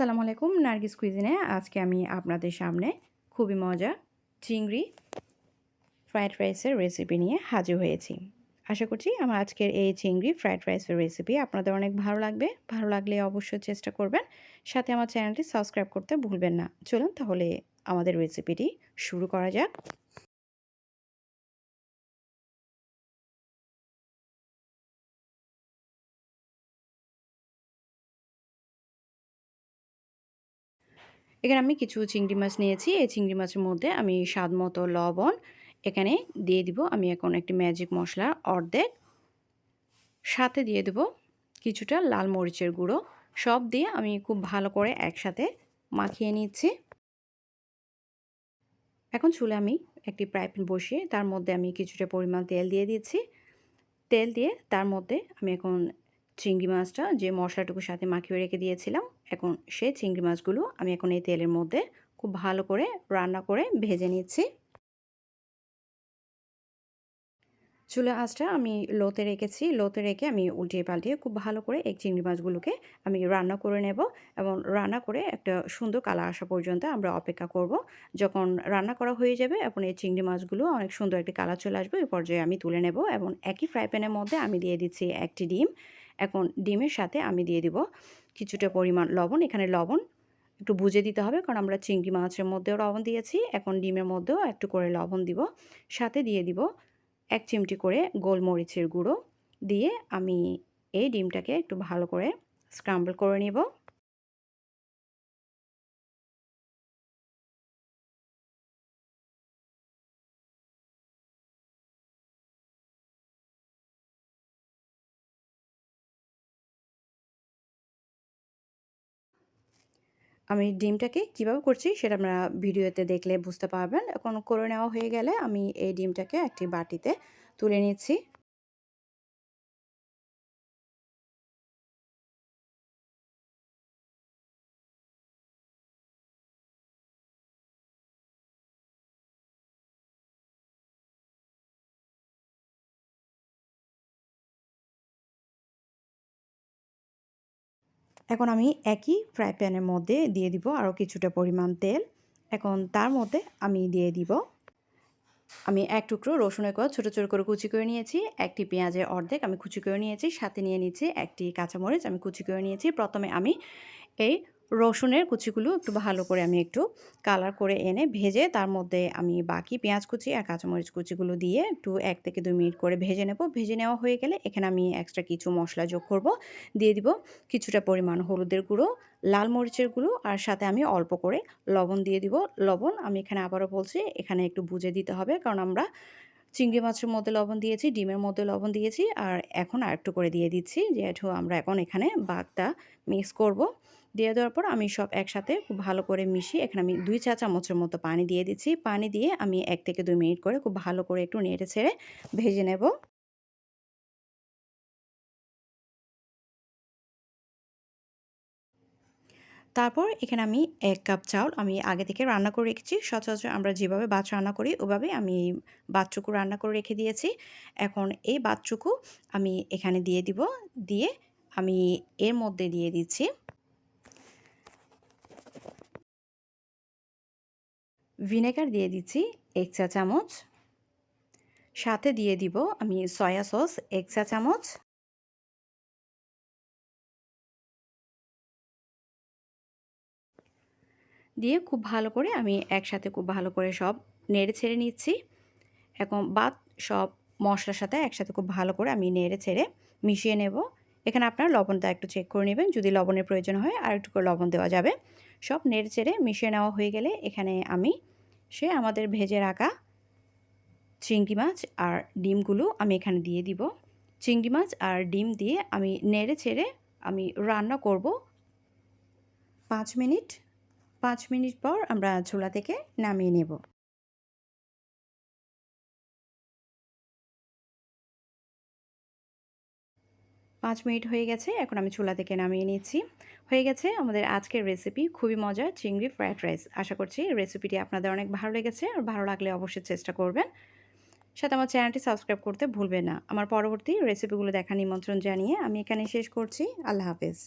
আসসালামু আলাইকুম, নার্গিস কুইজিনে। আজকে আমি আপনাদের সামনে খুবই মজা চিংড়ি ফ্রায়েড রাইসের রেসিপি নিয়ে হাজির হয়েছি। আশা করছি আমার আজকের এই চিংড়ি ফ্রায়েড রাইসের রেসিপি আপনাদের অনেক ভালো লাগবে। ভালো লাগলে অবশ্যই চেষ্টা করবেন। সাথে আমার চ্যানেলটি সাবস্ক্রাইব করতে ভুলবেন না। চলুন তাহলে আমাদের রেসিপিটি শুরু করা যাক। এখানে আমি কিছু চিংড়ি মাছ নিয়েছি। এই চিংড়ি মাছের মধ্যে আমি স্বাদ মতো লবণ, এখানে দিয়ে দিব আমি এখন একটি ম্যাজিক মশলা অর্ধেক। সাথে দিয়ে দেব কিছুটা লাল মরিচের গুঁড়ো। সব দিয়ে আমি খুব ভালো করে একসাথে মাখিয়ে নিচ্ছি। এখন চুলে আমি একটি ফ্রাই বসিয়ে তার মধ্যে আমি কিছুটা পরিমাণ তেল দিয়ে দিচ্ছি। তেল দিয়ে তার মধ্যে আমি এখন চিংড়ি মাছটা যে মশলাটুকুর সাথে মাখিয়ে রেখে দিয়েছিলাম, এখন সেই চিংড়ি মাছগুলো আমি এখন এই তেলের মধ্যে খুব ভালো করে রান্না করে ভেজে নিচ্ছি। চুলা আঁচটা আমি লোতে রেখেছি, লোতে রেখে আমি উল্টিয়ে পাল্টিয়ে খুব ভালো করে এই চিংড়ি মাছগুলোকে আমি রান্না করে নেব এবং রান্না করে একটা সুন্দর কালার আসা পর্যন্ত আমরা অপেক্ষা করব। যখন রান্না করা হয়ে যাবে এবং এই চিংড়ি মাছগুলো অনেক সুন্দর একটি কালার চলে আসবে ওই পর্যায়ে আমি তুলে নেব এবং একই ফ্রাই প্যানের মধ্যে আমি দিয়ে দিচ্ছি একটি ডিম। এখন ডিমের সাথে আমি দিয়ে দিব কিছুটা পরিমাণ লবণ। এখানে লবণ একটু বুঝে দিতে হবে কারণ আমরা চিংড়ি মাছের মধ্যেও লবণ দিয়েছি, এখন ডিমের মধ্যেও একটু করে লবণ দিব। সাথে দিয়ে দিব এক চিমটি করে গোলমরিচের গুঁড়ো। দিয়ে আমি এই ডিমটাকে একটু ভালো করে স্ক্রাম্বল করে নিব। আমি ডিমটাকে কীভাবে করছি সেটা আমরা ভিডিওতে দেখলে বুঝতে পারবেন। এখন করে নেওয়া হয়ে গেলে আমি এই ডিমটাকে একটি বাটিতে তুলে নিচ্ছি। এখন আমি একই ফ্রাই প্যানের মধ্যে দিয়ে দিব আরও কিছুটা পরিমাণ তেল। এখন তার মধ্যে আমি দিয়ে দিব, আমি এক টুকরো রসুনের কোয়া ছোটো ছোটো করে কুচি করে নিয়েছি, একটি পেঁয়াজের অর্ধেক আমি কুচি করে নিয়েছি, সাথে নিয়ে নিচ্ছি একটি কাঁচামরিচ আমি কুচি করে নিয়েছি। প্রথমে আমি এই রসুনের কুচিগুলো একটু ভালো করে আমি একটু কালার করে এনে ভেজে তার মধ্যে আমি বাকি পেঁয়াজ কুচি আর কাঁচামরিচ কুচিগুলো দিয়ে একটু এক থেকে দুই মিনিট করে ভেজে নেব। ভেজে নেওয়া হয়ে গেলে এখানে আমি এক্সট্রা কিছু মশলা যোগ করব। দিয়ে দিব কিছুটা পরিমাণ হলুদের গুঁড়ো, লাল মরিচের গুঁড়ো আর সাথে আমি অল্প করে লবণ দিয়ে দিব। লবণ আমি এখানে আবারও বলছি, এখানে একটু বুঝে দিতে হবে কারণ আমরা চিংড়ি মাছের মধ্যে লবণ দিয়েছি, ডিমের মধ্যে লবণ দিয়েছি আর এখন আর একটু করে দিয়ে দিচ্ছি। যেহেতু আমরা এখন এখানে বাঘটা মিক্স করব। দিয়ে দেওয়ার পর আমি সব একসাথে খুব ভালো করে মিশিয়ে এখানে আমি দুই চা চামচের মতো পানি দিয়ে দিচ্ছি। পানি দিয়ে আমি এক থেকে দুই মিনিট করে খুব ভালো করে একটু নেড়ে ছেড়ে ভেজে নেব। তারপর এখানে আমি এক কাপ চাউল আমি আগে থেকে রান্না করে রেখেছি। সচরাচর আমরা যেভাবে বাত রান্না করি ওভাবে আমি বাচ্চুকু রান্না করে রেখে দিয়েছি। এখন এই বাচ্চুকু আমি এখানে দিয়ে দিব। দিয়ে আমি এর মধ্যে দিয়ে দিচ্ছি ভিনেগার দিয়ে দিচ্ছি এক চা চামচ। সাথে দিয়ে দিব আমি সয়া সস এক চা চামচ। দিয়ে খুব ভালো করে আমি একসাথে খুব ভালো করে সব নেড়ে ছেড়ে নিচ্ছি। এখন বাদ সব মশলার সাথে একসাথে খুব ভালো করে আমি নেড়ে ছেড়ে মিশিয়ে নেব। এখানে আপনার লবণটা একটু চেক করে নেবেন, যদি লবণের প্রয়োজন হয় আর একটু করে লবণ দেওয়া যাবে। সব নেড়ে চেড়ে মিশিয়ে নেওয়া হয়ে গেলে এখানে আমি সে আমাদের ভেজে রাখা চিংড়ি মাছ আর ডিমগুলো আমি এখানে দিয়ে দিব। চিংড়ি মাছ আর ডিম দিয়ে আমি নেড়ে ছেড়ে আমি রান্না করব। পাঁচ মিনিট পাঁচ মিনিট পর আমরা ছোলা থেকে নামিয়ে নেব। পাঁচ মিনিট হয়ে গেছে, এখন আমি চুলা থেকে নামিয়ে নিচ্ছি। হয়ে গেছে আমাদের আজকের রেসিপি খুবই মজার চিংড়ি ফ্রায়েড রাইস আশা করছি রেসিপিটি আপনাদের অনেক ভালো লেগেছে আর ভালো লাগলে অবশ্যই চেষ্টা করবেন। সাথে আমার চ্যানেলটি সাবস্ক্রাইব করতে ভুলবেন না। আমার পরবর্তী রেসিপিগুলো দেখা নিমন্ত্রণ জানিয়ে আমি এখানে শেষ করছি। আল্লাহ হাফেজ।